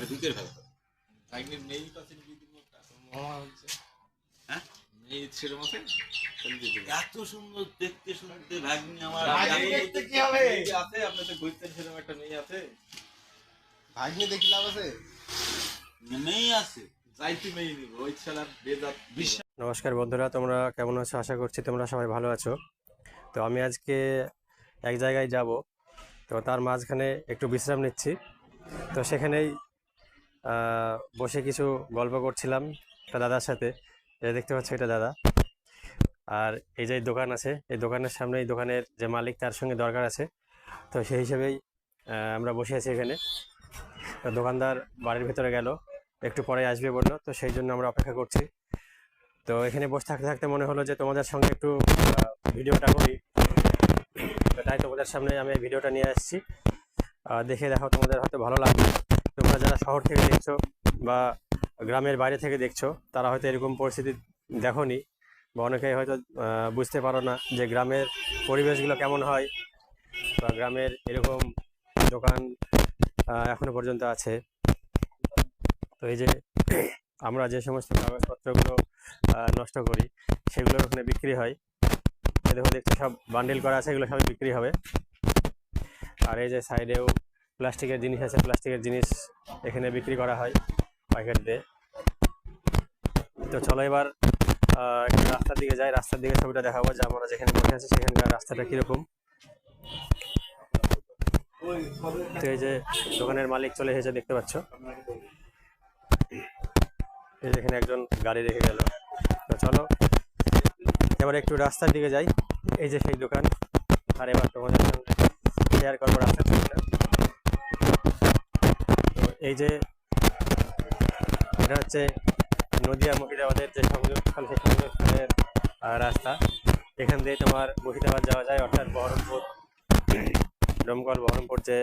এটা ভিতরে ফেলা ভাগ্নের নেই পাচ্ছেন কি দিব মামা হচ্ছে। হ্যাঁ? নেই সেরকম আছে তাহলে দিয়ে দেবো। এত সুন্দর দেখতে শুনতে ভাগ্নি আমার দেখতে কি হবে? আছে। আপনি তো ঘুরতেন সেরকম একটা নেই আছে। ভাগ্নি দেখি লাভ আছে? নেই আছে। যাইতে নেই নিব। ওই ছাড়া বেজাত বিশ্বাস নমস্কার বন্ধুরা তোমরা কেমন আছো? আশা করছি তোমরা সবাই ভালো আছো। তো আমি আজকে এক জায়গায় যাব। তো তার মাঝখানে একটু বিশ্রাম নিচ্ছি। তো সেখানেই বসে কিছু গল্প করছিলাম একটা দাদার সাথে। এই দেখতে পাচ্ছ এটা দাদা। আর এই যে দোকান আছে, এই দোকানের সামনে এই দোকানের যে মালিক তার সঙ্গে দরকার আছে। তো সেই হিসেবেই আমরা বসে আছি এখানে। দোকানদার বাড়ির ভেতরে গেল, একটু পরে আসবে বলল, তো সেই জন্য আমরা অপেক্ষা করছি। তো এখানে বসে থাকতে থাকতে মনে হলো যে তোমাদের সঙ্গে একটু ভিডিওটা করি। তাই তোমাদের সামনে আমি ভিডিওটা নিয়ে আসছি। দেখে দেখো তোমাদের হয়তো ভালো লাগবে। তোমরা যারা শহর থেকে দেখছ বা গ্রামের বাইরে থেকে দেখছ, তারা হয়তো এরকম পরিস্থিতি দেখোনি বা অনেকেই হয়তো বুঝতে পারো না যে গ্রামের পরিবেশগুলো কেমন হয় বা গ্রামের এরকম দোকান এখনও পর্যন্ত আছে। তো এই যে আমরা যে সমস্ত কাগজপত্রগুলো নষ্ট করি সেগুলো ওখানে বিক্রি হয়। দেখো, দেখতে সব বান্ডিল করা আছে, এগুলো সবই বিক্রি হবে। আর এই যে সাইডেও প্লাস্টিকের জিনিস আছে, প্লাস্টিকের জিনিস এখানে বিক্রি করা হয় পাইকারিতে তো চলো এবার রাস্তার দিকে যাই। রাস্তার দিকে ছবিটা দেখাবো যে আমরা যেখানে বসে আছি সেখানকার রাস্তাটা কীরকম। তো এই যে দোকানের মালিক চলে এসেছে, দেখতে পাচ্ছ? এই যেখানে একজন গাড়ি রেখে গেল। তো চলো, এবার একটু রাস্তার দিকে যাই। এই যে সেই দোকান। আর এবার তোমাদের সঙ্গে শেয়ার করব রাস্তার এই যে, এটা হচ্ছে নদিয়া মুর্শিদাবাদের যে সংযোগস্থল সেই সংযোগস্থলের রাস্তা। এখান দিয়ে তোমার মুর্শিদাবাদ যাওয়া যায়, অর্থাৎ বহরমপুর, ডমকল, বহরমপুর যে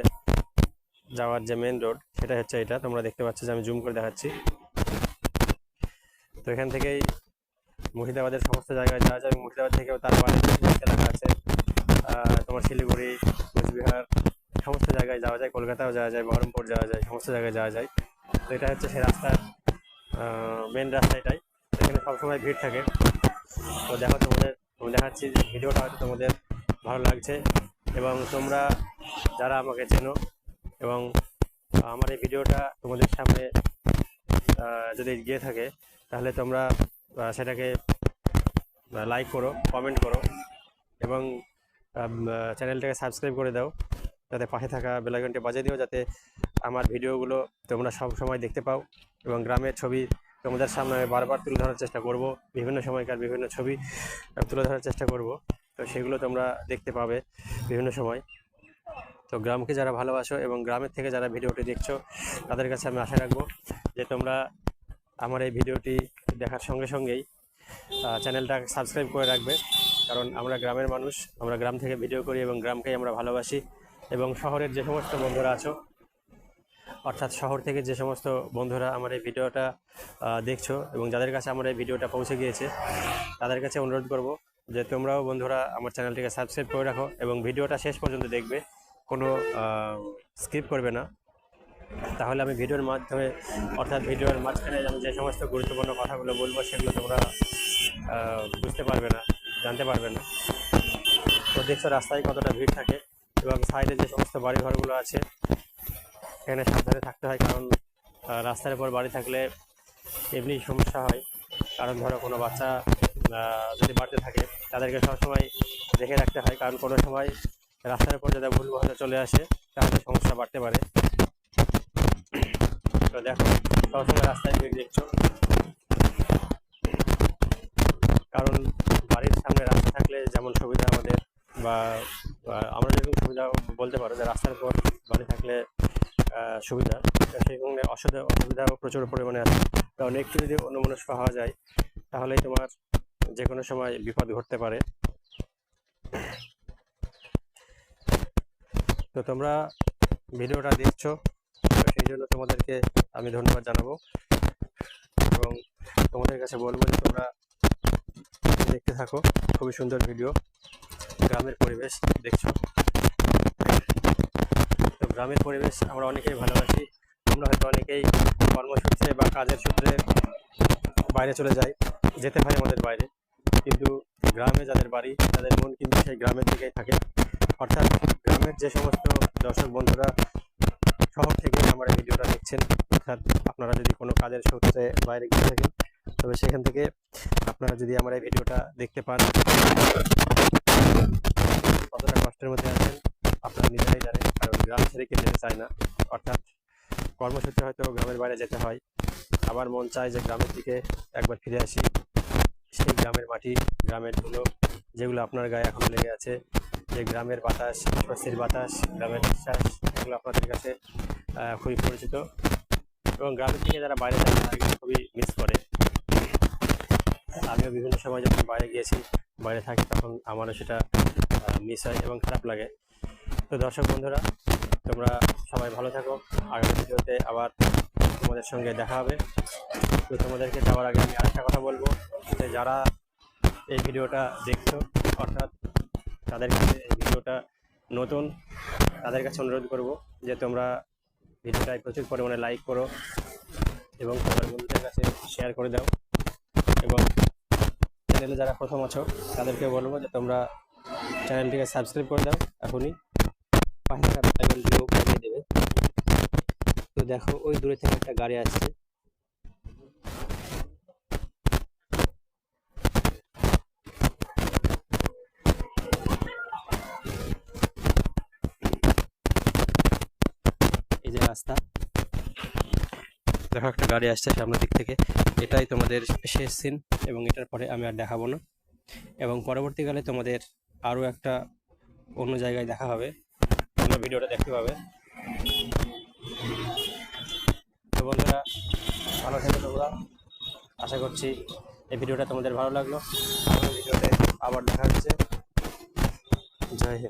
যাওয়ার যে মেন রোড সেটা হচ্ছে এটা। তোমরা দেখতে পাচ্ছ যে আমি জুম করে দেখাচ্ছি। তো এখান থেকেই মুর্শিদাবাদের সমস্ত জায়গায় যাওয়া যায় মুর্শিদাবাদ থেকেও তার বাইরে যে সমস্ত এলাকা আছে তোমার শিলিগুড়ি, কোচবিহার সমস্ত জায়গায় যাওয়া যায়, কলকাতাও যাওয়া যায়, বহরমপুর যাওয়া যায়, সমস্ত জায়গায় যাওয়া যায়। তো এটা হচ্ছে সেই রাস্তার মেন রাস্তা এটাই। এখানে সবসময় ভিড় থাকে। তো দেখো তোমাদের দেখাচ্ছি যে ভিডিওটা হয়তো তোমাদের ভালো লাগছে। এবং তোমরা যারা আমাকে চেনো, এবং আমার এই ভিডিওটা তোমাদের সামনে যদি গিয়ে থাকে, তাহলে তোমরা সেটাকে লাইক করো কমেন্ট করো, এবং চ্যানেলটাকে সাবস্ক্রাইব করে দাও। যাতে পাশে থাকা বেলাইকনটি বাজিয়ে দিও যাতে আমার ভিডিওগুলো তোমরা সব সময় দেখতে পাও এবং গ্রামের ছবি তোমাদের সামনে আমি বারবার তুলে ধরার চেষ্টা করব, বিভিন্ন সময়কার বিভিন্ন ছবি তুলে ধরার চেষ্টা করব। তো সেগুলো তোমরা দেখতে পাবে বিভিন্ন সময়। তো গ্রামকে যারা ভালোবাসো এবং গ্রামের থেকে যারা ভিডিওটি দেখছ, তাদের কাছে আমি আশা রাখব যে তোমরা আমার এই ভিডিওটি দেখার সঙ্গে সঙ্গেই চ্যানেলটা সাবস্ক্রাইব করে রাখবে। কারণ আমরা গ্রামের মানুষ, আমরা গ্রাম থেকে ভিডিও করি এবং গ্রামকেই আমরা ভালোবাসি। এবং শহরের যে সমস্ত বন্ধুরা আছো, অর্থাৎ শহর থেকে যে সমস্ত বন্ধুরা আমার এই ভিডিওটা দেখছ এবং যাদের কাছে আমার এই ভিডিওটা পৌঁছে গিয়েছে, তাদের কাছে অনুরোধ করব যে তোমরাও বন্ধুরা আমার চ্যানেলটিকে সাবস্ক্রাইব করে রাখো এবং ভিডিওটা শেষ পর্যন্ত দেখবে, কোনো স্কিপ করবে না। তাহলে আমি ভিডিওর মাধ্যমে, অর্থাৎ ভিডিওর মাঝখানে আমি যে সমস্ত গুরুত্বপূর্ণ কথাগুলো বলব, সেগুলো তোমরা বুঝতে পারবে না, জানতে পারবে না। তো দেখছ রাস্তায় কতটা ভিড় থাকে। এবং সাইডে যে সমস্ত বাড়ি ঘরগুলো আছে, এখানে সাবধানে থাকতে হয় কারণ রাস্তার উপর বাড়ি থাকলে এমনি সমস্যা হয়। কারণ ধরো কোনো বাচ্চা যদি বাড়িতে থাকে, তাদেরকে সবসময় দেখে রাখতে হয় কারণ কোনো সময় রাস্তার উপর যাতে ভুলবশত চলে আসে, তাহলে সমস্যা বাড়তে পারে। তো দেখো, সবসময় রাস্তায় ভিড় দেখছ। কারণ বাড়ির সামনে রাস্তা থাকলে যেমন সুবিধা আমাদের বা, আমরা বলতে পারো যে রাস্তার উপর বাড়ি থাকলে সুবিধা। সেখানে অসুবিধা, অসুবিধাও প্রচুর পরিমাণে আছে। কারণ একটু যদি অন্যমনস্ক হওয়া যায়, তাহলেই তোমার যে কোনো সময় বিপদ ঘটতে পারে। তো তোমরা ভিডিওটা দেখছ সেই জন্য তোমাদেরকে আমি ধন্যবাদ জানাব। এবং তোমাদের কাছে বলব যে তোমরা দেখতে থাকো, খুবই সুন্দর ভিডিও, গ্রামের পরিবেশ দেখছ। গ্রামের পরিবেশ আমরা অনেকেই ভালোবাসি। আমরা হয়তো অনেকেই কর্মসূত্রে বা কাজের সূত্রে বাইরে চলে যাই, যেতে হয় আমাদের বাইরে। কিন্তু গ্রামে যাদের বাড়ি তাদের মন কিন্তু সেই গ্রামের দিকেই থাকে। অর্থাৎ গ্রামের যে সমস্ত দর্শক বন্ধুরা শহর থেকে আমার ভিডিওটা দেখছেন, অর্থাৎ আপনারা যদি কোনো কাজের সূত্রে বাইরে গিয়ে থাকেন, তবে সেখান থেকে আপনারা যদি আমার এই ভিডিওটা দেখতে পান, কতটা কষ্টের মধ্যে আছেন, আপনারা নিজেরাই জানেন। গ্রাম ছেড়ে কেউ যেতে চায় না। অর্থাৎ কর্মসূত্রে হয়তো গ্রামের বাইরে যেতে হয়। আবার মন চায় যে গ্রামের দিকে একবার ফিরে আসি। সেই গ্রামের মাটি, গ্রামের ধুলো, যেগুলো আপনার গায়ে এখন লেগে আছে, যে গ্রামের বাতাস স্বস্তির বাতাস, গ্রামের নিঃশ্বাস, এগুলো আপনাদের কাছে খুবই পরিচিত। এবং গ্রামের থেকে যারা বাইরে যায় তারা খুবই মিস করে। আমিও বিভিন্ন সময় যখন বাইরে গিয়েছি, বাইরে থাকি, তখন আমারও সেটা মিস হয় এবং খারাপ লাগে। তো দর্শক বন্ধুরা তোমরা সবাই ভালো থাকো। আগামী ভিডিওতে আবার তোমাদের সঙ্গে দেখা হবে। তো তোমাদেরকে যাওয়ার আগে আমি আরেকটা কথা বলব যে যারা এই ভিডিওটা দেখছ, অর্থাৎ তাদের কাছে এই ভিডিওটা নতুন, তাদের কাছে অনুরোধ করব যে তোমরা ভিডিওটায় প্রচুর পরিমাণে লাইক করো এবং তোমার বন্ধুদের কাছে শেয়ার করে দাও। এবং চ্যানেলে যারা প্রথম আছো তাদেরকে বলব যে তোমরা চ্যানেলটিকে সাবস্ক্রাইব করে দাও এখনই। পাশে দেবে। তো দেখো, ওই দূরে থেকে একটা গাড়ি আসছে। এই যে রাস্তা। দেখো, একটা গাড়ি আসছে সামনের দিক থেকে। এটাই তোমাদের শেষ সিন এবং এটার পরে আমি আর দেখাবো না। এবং পরবর্তীকালে তোমাদের আরও একটা অন্য জায়গায় দেখা হবে। ভিডিওটা দেখতে পাবে। তো বন্ধুরা, ভালো থাকবে তোমরা। আশা করছি এই ভিডিওটা তোমাদের ভালো লাগল। আমার ভিডিওতে আবার দেখা হচ্ছে। জয় হিন্দ।